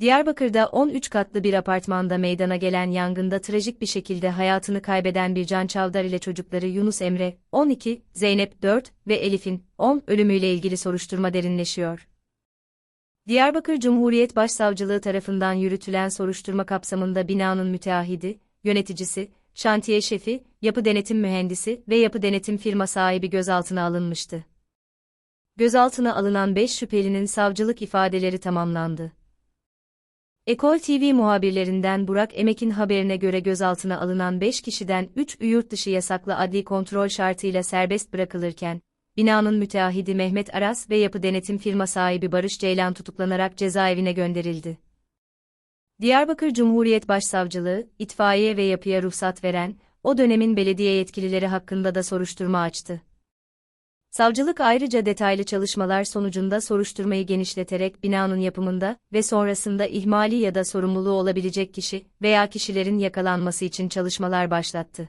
Diyarbakır'da 13 katlı bir apartmanda meydana gelen yangında trajik bir şekilde hayatını kaybeden bir Can Çavdar ile çocukları Yunus Emre, 12, Zeynep, 4 ve Elif'in, 10 ölümüyle ilgili soruşturma derinleşiyor. Diyarbakır Cumhuriyet Başsavcılığı tarafından yürütülen soruşturma kapsamında binanın müteahhidi, yöneticisi, şantiye şefi, yapı denetim mühendisi ve yapı denetim firma sahibi gözaltına alınmıştı. Gözaltına alınan 5 şüphelinin savcılık ifadeleri tamamlandı. Ekol TV muhabirlerinden Burak Emek'in haberine göre gözaltına alınan 5 kişiden 3 yurt dışı yasaklı adli kontrol şartıyla serbest bırakılırken, binanın müteahhidi Mehmet Aras ve yapı denetim firma sahibi Barış Ceylan tutuklanarak cezaevine gönderildi. Diyarbakır Cumhuriyet Başsavcılığı, itfaiye ve yapıya ruhsat veren, o dönemin belediye yetkilileri hakkında da soruşturma açtı. Savcılık ayrıca detaylı çalışmalar sonucunda soruşturmayı genişleterek binanın yapımında ve sonrasında ihmali ya da sorumluluğu olabilecek kişi veya kişilerin yakalanması için çalışmalar başlattı.